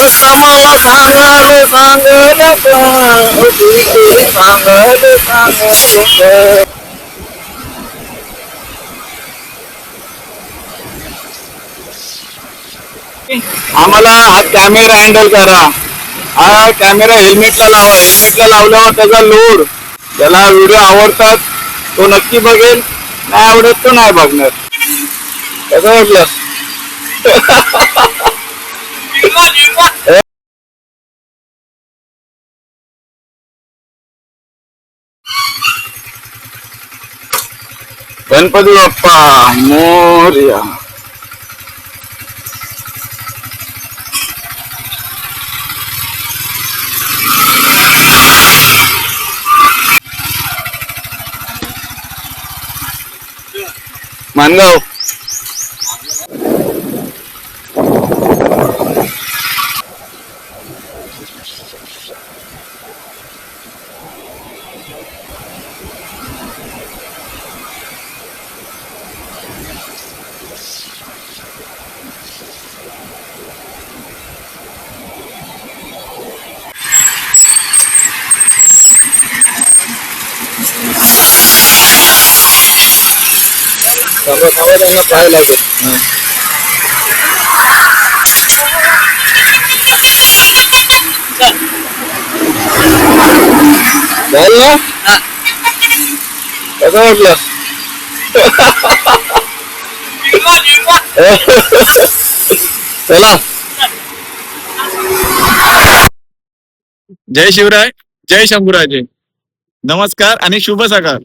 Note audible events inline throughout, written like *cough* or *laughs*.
मला सांगाल सांगल आम्हाला हा कॅमेरा हँडल करा. हा कॅमेरा हेल्मेटला लावा. हेल्मेटला लावल्यावर त्याचा लोड त्याला व्हिडिओ आवडतात तो नक्की बघेल. नाही आवडत तो नाही बघणार. कसं वाटलं? *laughs* गणपती बाप्पा मोर्या मानगाव थांबा थांबा त्यांना पाहायला लागेल. झालं ना? कसं वाटलं? चला. जय शिवराय जय शंभूराजे. नमस्कार आणि शुभ सकाळ.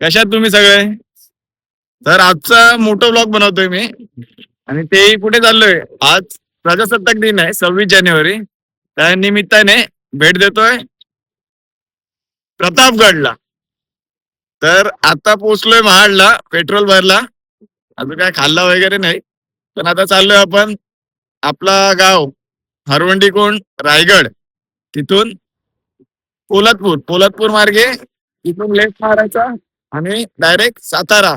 कशात तुम्ही सगळे? तर आजचा मोठं ब्लॉग बनवतोय मी. आणि तेही कुठे चाललोय. आज प्रजासत्ताक दिन आहे सव्वीस जानेवारी. त्या निमित्ताने भेट देतोय प्रतापगडला. तर आता पोचलोय महाडला पेट्रोल भरला. अजून काय खाल्ला वगैरे नाही. पण आता चाललोय आपण आपला गाव हरवंडी कोण रायगड. तिथून पोलादपूर. पोलादपूर मार्गे तिथून लेफ्ट मारायचा आणि डायरेक्ट सातारा.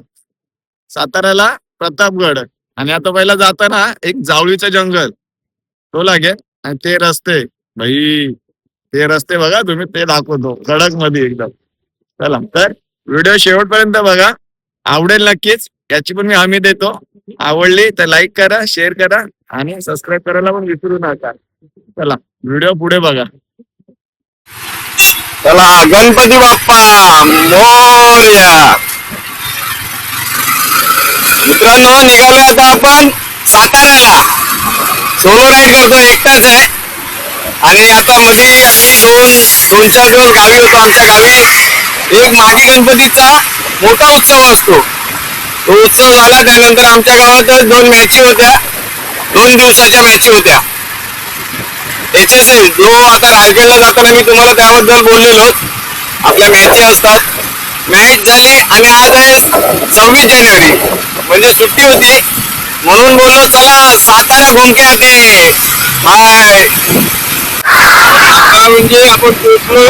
साताऱ्याला प्रतापगड. आणि आता पहिला जाताना एक जावळीचं जंगल. तो लागेल. आणि ते रस्ते. भाई ते रस्ते बघा तुम्ही ते दाखवतो. कडकमध्ये एकदम. चला तर व्हिडिओ शेवटपर्यंत बघा. आवडेल नक्कीच. याची पण मी हमी देतो. आवडली तर लाईक करा शेअर करा आणि सबस्क्राईब करायला पण विसरू नका. चला व्हिडिओ पुढे बघा. चला गणपती बाप्पा मोर्या. मित्रांनो निघालो आता आपण साताऱ्याला. सोलो राईड करतो एकटाच आहे. आणि आता मध्ये दोन दोन चार दिवस गावी होतो आमच्या गावी. एक माघी गणपतीचा मोठा उत्सव असतो. तो उत्सव झाला त्यानंतर आमच्या गावात दोन मॅची होत्या. दोन दिवसाच्या मॅची होत्या. एच एस एल जो आता रायगडला जाताना मी तुम्हाला त्याबद्दल बोललेलो. आपल्या मॅची असतात. मॅच झाली आणि आज आहे सव्वीस जानेवारी. म्हणजे सुट्टी होती. म्हणून बोललो चला सातारा घुमके आते हाय म्हणजे आपण पोहोचलो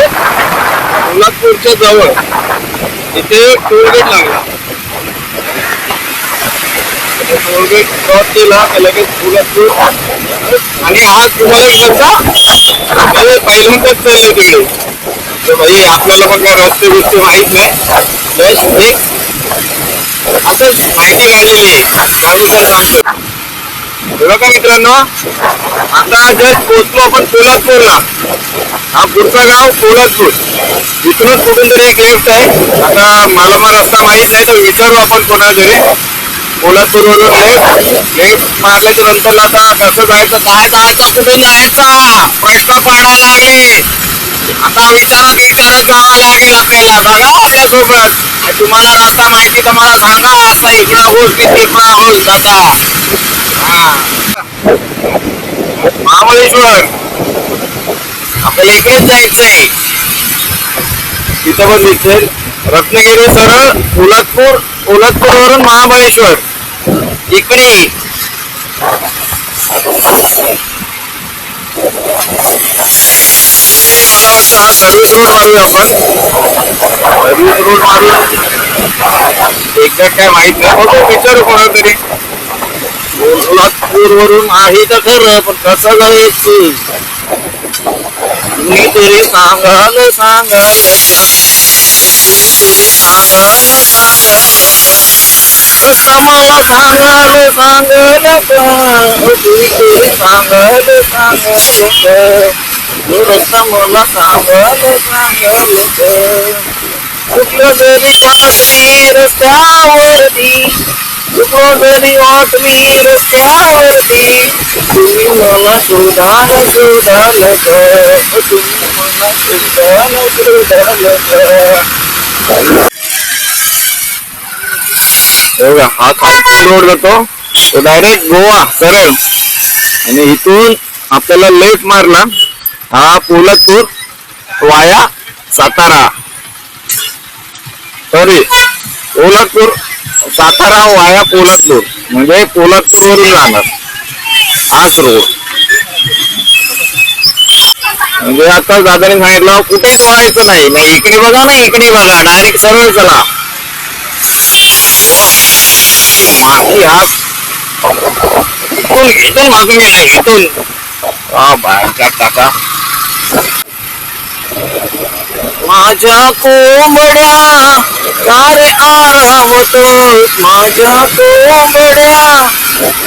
कोल्हापूरच्या जवळ. इथे टोलगेट लागला. टोलगेट क्रॉस केला लगेच कोल्हापूर. आणि आज तुम्हाला एक सांगता म्हणजे पहिल्यांदाच चालले तिकडे म्हणजे भाई आपल्याला पण काय रस्ते गोष्टी माहीत नाही. बस एक असंच माहिती मिळालेली आहे त्यानुसार सांगतो हे बघा मित्रांनो आता जस्ट पोहोचलो आपण पोलादपूरला हा पुढचा गाव पोलादपूर इथूनच कुठून तरी एक लेफ्ट आहे आता मला मग रस्ता माहीत नाही तर विचारू आपण कोणाला तरी पोलादपूर वरून लेफ्ट लेफ्ट मारल्याच्या नंतर आता कसं जायचं काय जायचं कुठे जायचा? प्रश्न पडायला लागले. आता विचारत विचारत जावं लागेल आपल्याला. बघा आपल्यासोबत तुम्हाला रस्ता माहिती तर मला सांगा असा इकडं होस की तिकडं होस दादा हा. महाबळेश्वर. आपल्याला इकडेच जायचंय. तिथं पण दिसेल रत्नागिरी सरळ पोलादपूर पोलादपूर वरून महाबळेश्वर. इकडे. मला वाटतं हा रोड मारूया आपण. Service road मारूया. एक्झॅक्ट काय माहीत नाही. बघू विचारू कोणातरी. तरी पोलादपूर वरून आहे तर खरं पण कसं जायचं तुम्ही तरी सांगाल सांगाल. तुम्ही सांगाल सांगाल. कसं मला सांगाल सांगाल का तुम्ही तरी सांगाल सांगाल का तो रस्ता कुठलं जरी रस्त्यावरती कुठलं जरी वाटली रस्त्यावरती तुम्ही मला शोधाल शोधाल तुम्ही मला शोधाल शोधाल हा खालपूर रोड जातो तो डायरेक्ट गोवा सरळ आणि इथून आपल्याला लेफ्ट मारला हा पोलतपूर वाया सातारा. सॉरी पोलतपूर सातारा वाया पोलतपूर म्हणजे पोलतपूर वरून जाणार हाच रोड म्हणजे आता दादाने सांगितलं कुठेच वळायचं नाही. नाही इकडे बघा ना इकडे बघा. डायरेक्ट सरळ चला. मागे हात इथून इथून मागून येणार इथून. हा बाहेरचा टाका. माझ्या कोंबड्या कारे आरामत माझ्या कोंबड्या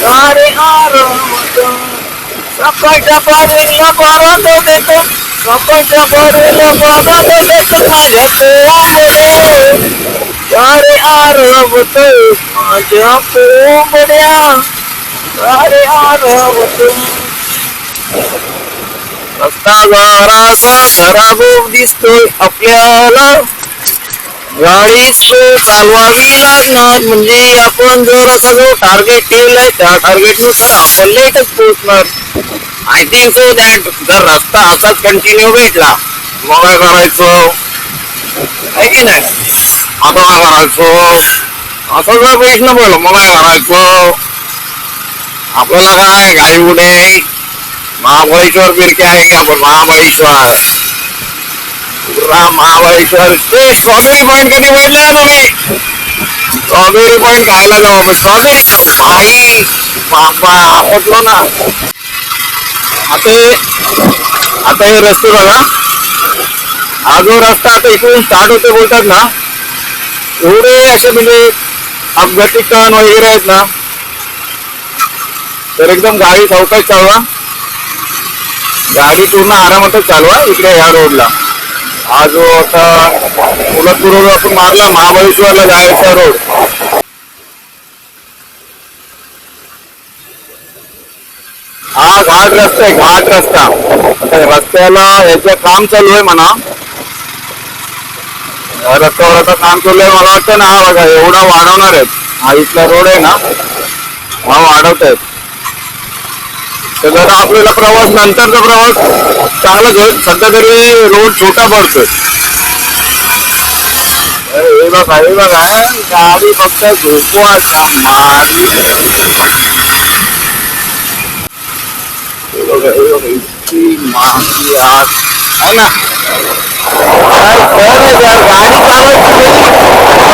कारे आरामत सकाळच्या पारीला परत देतो सकाळच्या पारीला परत देतो माझ्या कोंबड्या कारे आरामत माझ्या कोंबड्या कारे आरामत रस्ता जरासा खराब दिसतोय आपल्याला. गाडी स्लो चालवावी लागणार म्हणजे आपण जर असं जो टार्गेट ठेवलाय त्या टार्गेटनुसार आपण लेटच पोहोचणार. आय थिंक सो दॅट जर रस्ता असाच कंटिन्यू भेटला मग काय करायचं? आहे की नाही? आता काय करायचं? असं जर भेटणं बोल मग काय करायचं? आपल्याला काय गाडी उडे महाबळेश्वर फिरके आहे का आपण महाबळेश्वर। पुरा महाबळेश्वर। ते स्ट्रॉबेरी पॉइंट कधी बघितलं तुम्ही स्ट्रॉबेरी पॉइंट खायला जाऊ आपण स्ट्रॉबेरी भाई बाबा ना। आता आता हे रस्ते बघा हा? जो रस्ता आता इकडून स्टार्ट होते बोलतात ना एवढे असे म्हणजे अपघाती टर्न वगैरे आहेत ना तर एकदम गाडी चौकात चालवा गाडी पूर्ण आरामातच चालवा इकडे ह्या रोडला हा जो आता उलटपूर रोड आपण मारला महाबळेश्वरला जायचा रोड हा घाट रस्ता आहे घाट रस्ता. रस्त्याला याचं काम चालू आहे म्हणा. रस्त्यावर आता काम चालू आहे मला वाटतं ना हा बघा एवढा वाढवणार आहेत. हा इथला रोड आहे ना हा वाढवत आहेत तर जरा आपल्याला प्रवास नंतरचा प्रवास चांगला घेऊ सध्या तरी रोड छोटा पडतोय. अरे हे बघा हे बघा गाडी फक्त झोपवायचा मारली हे बघा हे बघा इतकी ना? काय खरंच यार, गाडी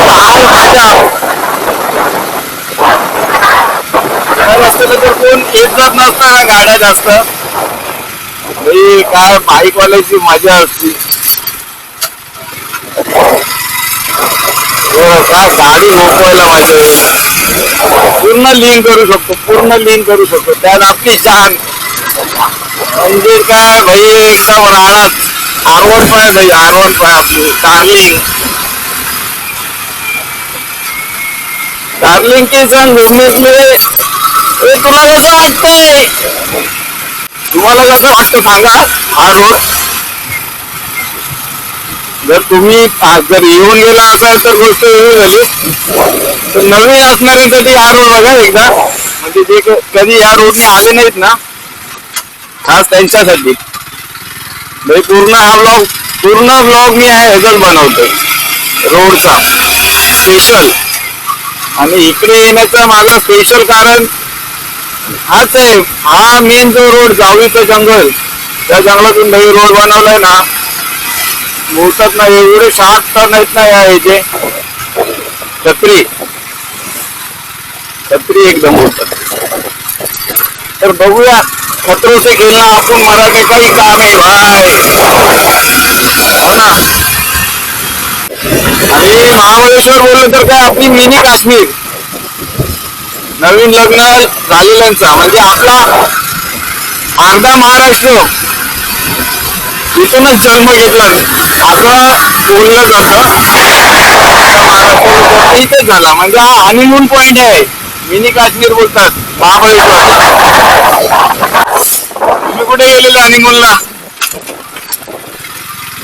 चालवायची हाल तर कोण येत जात नसतं ना गाड्या जास्त. भाई काय बाईक वाल्याची मजा असते. हो, काय गाडी झोपवायला मजा येईल पूर्ण लीन करू शकतो पूर्ण लीन करू शकतो. त्यात आपली जान म्हणजे काय भाई एकदम राहणार आरवण पाय भाई आरवण पाय आपली. डार्लिंग डार्लिंग के संग बिझनेस हे तुम्हाला कसं वाटतंय तुम्हाला कसं वाटतं सांगा हा रोड जर तुम्ही जर येऊन गेला असाल तर गोष्ट वेगळी झाली तर नवीन असणाऱ्यांसाठी हा रोड बघा एकदा. म्हणजे जे कधी या रोडने आले नाहीत ना खास त्यांच्यासाठी. म्हणजे पूर्ण हा ब्लॉग पूर्ण ब्लॉग मी ह्याचाच बनवतोय. रोडचा स्पेशल आणि इकडे येण्याचं माझं स्पेशल कारण हाच आहे. हा मेन जो रोड जावळीचं जंगल. त्या जंगलातून नवी रोड बनवलाय ना. मोठत ना एवढे साठ टन आहेत ना या याचे छत्री. छत्री एकदम बोलतात तर बघूया खतरो से खेळणं आपण मराठी काही काम आहे. भाई हो ना. आणि महाबळेश्वर बोललं तर काय आपली मिनी काश्मीर. नवीन लग्न झालेल्यांचा. म्हणजे आपला अर्धा महाराष्ट्र इथूनच जन्म घेतला असं बोललं जातं महाराष्ट्र इथेच झाला. म्हणजे हा हनीमून पॉइंट आहे. मिनी काश्मीर बोलतात. महाबळेश्वर तुम्ही कुठे गेलेले हनीमूनला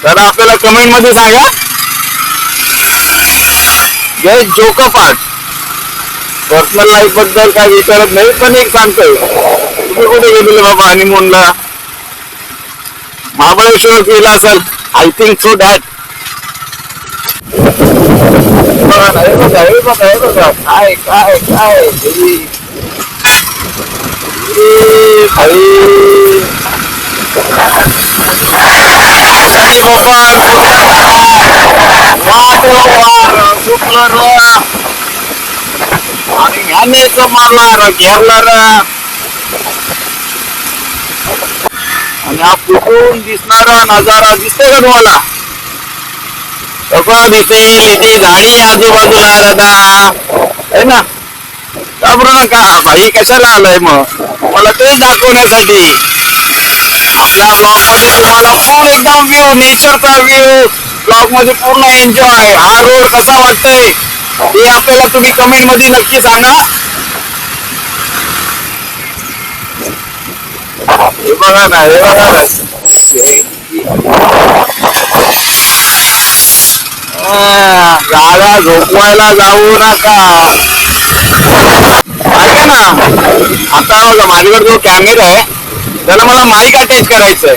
तर आपल्याला कमेंटमध्ये सांगा. जय जोक पार्ट पर्सनल लाईफबद्दल काय विचारत नाही पण एक सांगतोय तुम्ही कुठे गेलेले बाबा हनीमूनला महाबळेश्वर गेला असेल आय थिंक सो दॅट बघा बघा काय काय काय हे. आणि आणि मारला र घेरला आणि हा फुटून दिसणारा नजारा दिसतोय का तुम्हाला? सगळं दिसेल इथे झाडी आजूबाजूला दादा आहे ना? घाबरू नका भाई कशाला आलाय मग? मला तेच दाखवण्यासाठी. आपल्या ब्लॉगमध्ये तुम्हाला फुल एकदम व्ह्यू नेचरचा व्ह्यू ब्लॉगमध्ये पूर्ण एन्जॉय हा रोड कसा वाटतंय? हे आपल्याला तुम्ही कमेंटमध्ये नक्की सांगा. हे बघा ना हे बघा ना. हा, झोपवायला जाऊ नका. ऐका ना आता बघा माझ्याकडे जो कॅमेरा आहे त्याला मला माईक अटॅच करायचं आहे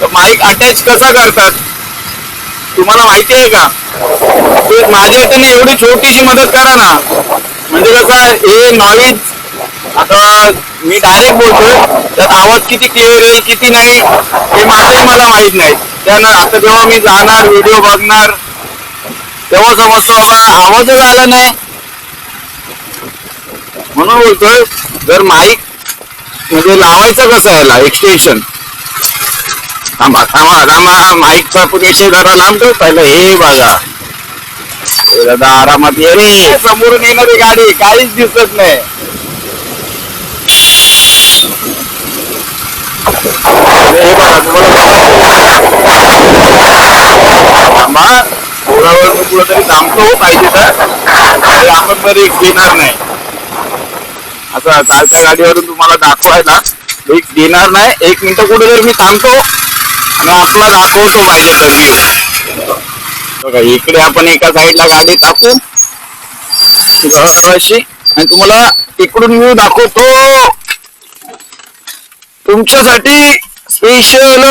तर माईक अटॅच कसा करतात? तुम्हाला माहिती आहे का? माझ्या हाताने एवढी छोटीशी मदत करा ना. म्हणजे कसं हे नॉलेज आता मी डायरेक्ट बोलतोय त्यात आवाज किती क्लिअर येईल किती नाही हे माझंही मला माहीत नाही. त्यानं आता जेव्हा मी जाणार व्हिडिओ बघणार तेव्हा समजतो बाबा आवाजच आला नाही. म्हणून बोलतोय जर माईक म्हणजे लावायचं कसं याला एक्सटेन्शन थांबा थांबा. थांबा माईकचा विषय जरा लांबतो पहिलं हे बघा. हे दादा आरामात ये रे. समोरून येणारी गाडी? काहीच दिसत नाही. हे बघा तुम्हाला थांबा. थोडा वेळ मी कुठं तरी थांबतो. पाहिजे तर. आपण तरी घेणार नाही. आता चालत्या गाडीवरून तुम्हाला दाखवायला. एक देणार नाही. एक मिनिट कुठे जर मी थांबतो. आणि आपला दाखवतो पाहिजे तर बघा इकडे आपण एका साईडला गाडी टाकू. अशी आणि तुम्हाला इकडून व्ह्यू दाखवतो. तुमच्यासाठी स्पेशल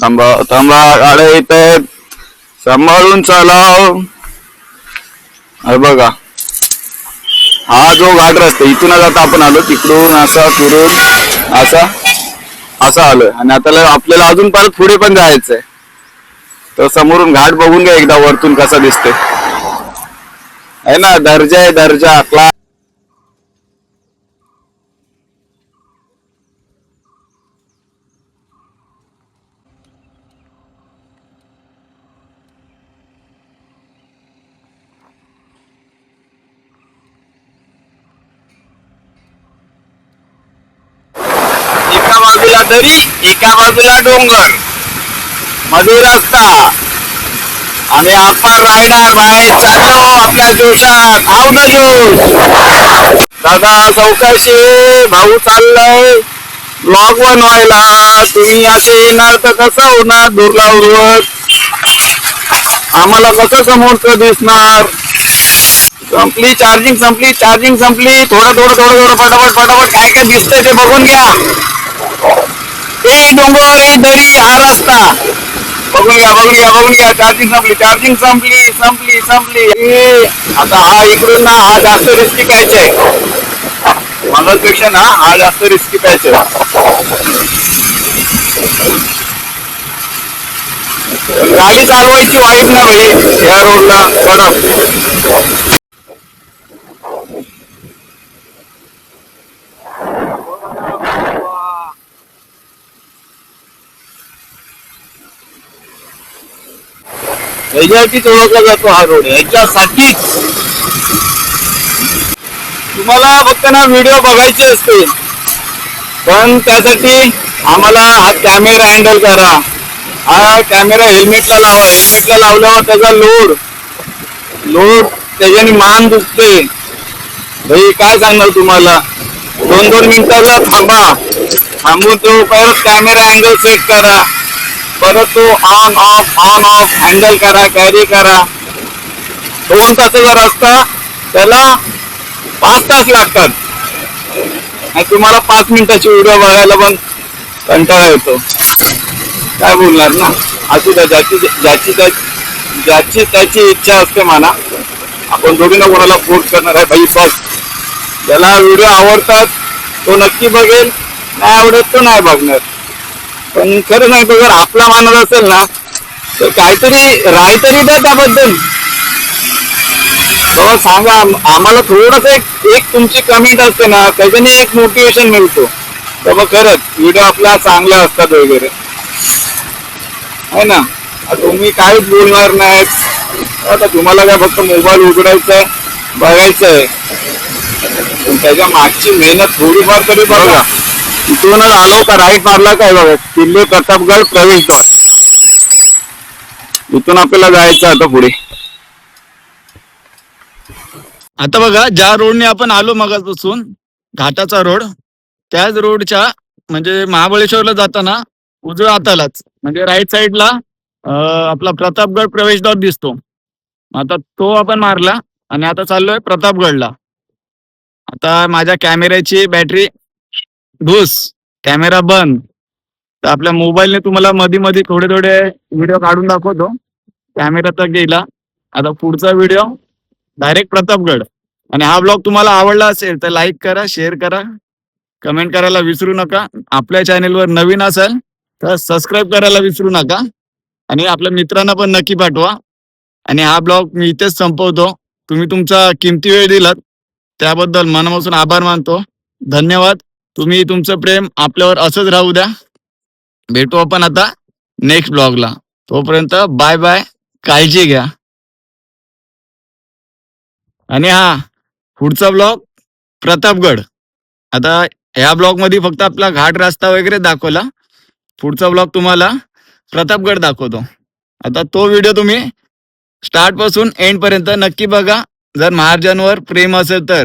थांबा थांबा गाड्या येत आहेत सांभाळून चालाव. अरे बघा. हा जो घाट रस्ता इथूनच आता आपण आलो तिकडून असा फिरून असा असा आलोय. आणि आता ल- आपल्याला अजून परत पुढे पण जायचंय. तर समोरून घाट बघून घ्या एकदा वरतून कसा दिसतोय. आहे ना? दर्जा आहे दर्जा क्लास एका तरी दरी एका बाजूला डोंगर मधुर रस्ता आणि आपण राहणार बाहेर चाललो आपल्या जोशात. आव ना जोश. दादा चौकाशी भाऊ चाललाय. ब्लॉग बनवायला. तुम्ही असे येणार तर कसं होणार दुर्ला उर्वर आम्हाला कसं समोरचं दिसणार? संपली चार्जिंग संपली चार्जिंग संपली. थोडं थोडं थोडं थोडं फटाफट फटाफट काय काय दिसतंय ते बघून घ्या. ए डोंगर ए दरी हा रस्ता. बघून घ्या बघून घ्या बघून घ्या. चार्जिंग संपली चार्जिंग संपली संपली संपली. ए, आता हा इकडून ना हा जास्त रिस्की पॅच आहे. मागापेक्षा ना हा जास्त रिस्की पॅच आहे. गाडी चालवायची वाईट ना भाई. या रोडला कडक ह्याच्यासाठीच ओळखला जातो हा रोड. याच्यासाठी तुम्हाला फक्त ना व्हिडिओ बघायचे असते पण त्यासाठी आम्हाला हा कॅमेरा हँडल करा. हा कॅमेरा हेल्मेटला लावा. हेल्मेटला लावल्यावर त्याचा लोड लोड त्याच्याने मान दुखते. भाई काय सांगणार तुम्हाला? दोन दोन मिनिटाला थांबा. थांबून तो परत कॅमेरा अँगल सेट करा. परत तो on off on off handle करा कॅरी करा दोन तासाचा रस्ता त्याला पाच तास लागतात आणि तुम्हाला पाच मिनिटाची व्हिडिओ बघायला पण कंटाळा येतो काय बोलणार ना असू द्या ज्याची ज्याची त्या- ज्याची त्याची इच्छा असते म्हणा आपण दोघी ना कोणाला फोर्स करणार आहे भाई बघ ज्याला व्हिडिओ आवडतात तो नक्की बघेल नाही आवडत तो नाही बघणार पण खरं नाही जर आपला मानत असेल ना तर काहीतरी राय तरी द्या त्याबद्दल. बाबा सांगा आम्हाला थोडस एक एक तुमची कमेंट असते ना त्याच्याने एक मोटिवेशन मिळतो. बाबा खरंच व्हिडिओ आपला चांगला असतात वगैरे. आहे ना? तुम्ही काहीच बोलणार नाही. आता तुम्हाला काय फक्त मोबाईल उघडायचा आहे बघायचं आहे पण त्याच्या मागची मेहनत थोडीफार तरी बघा. तिथूनच आलो का राईट मारला काय बघा? किल्ले प्रतापगड प्रवेशद्वार इथून आपल्याला जायचं आता पुढे. आता बघा ज्या रोडने आपण आलो मगापासून घाटाचा रोड त्याच रोडच्या म्हणजे महाबळेश्वरला जाताना उजव्या हातालाच म्हणजे राईट साईडला आपला प्रतापगड प्रवेशद्वार दिसतो. आता तो आपण मारला आणि आता चाललोय प्रतापगडला. आता माझ्या कॅमेऱ्याची बॅटरी घुस कॅमेरा बंद. तर आपल्या मोबाईलने तुम्हाला मध्ये मध्ये थोडे थोडे व्हिडिओ काढून दाखवतो. कॅमेरा तर गेला. आता पुढचा व्हिडिओ डायरेक्ट प्रतापगड. आणि हा ब्लॉग तुम्हाला आवडला असेल तर लाईक करा शेअर करा. कमेंट करायला विसरू नका. आपल्या चॅनेलवर नवीन असाल तर सबस्क्राईब करायला विसरू नका. आणि आपल्या मित्रांना पण नक्की पाठवा. आणि हा ब्लॉग मी इथेच संपवतो. तुम्ही तुमचा किमती वेळ दिलात. त्याबद्दल मनापासून आभार मानतो. धन्यवाद. तुम्ही तुमचं प्रेम आपल्यावर असंच राहू द्या. भेटू आपण आता नेक्स्ट ब्लॉगला तोपर्यंत बाय बाय काळजी घ्या. आणि हा पुढचा ब्लॉग प्रतापगड. आता ह्या ब्लॉगमध्ये फक्त आपला घाट रस्ता वगैरे दाखवला. पुढचा ब्लॉग तुम्हाला प्रतापगड दाखवतो. आता तो व्हिडिओ तुम्ही स्टार्टपासून एंड पर्यंत नक्की बघा. जर महाराजांवर प्रेम असेल तर.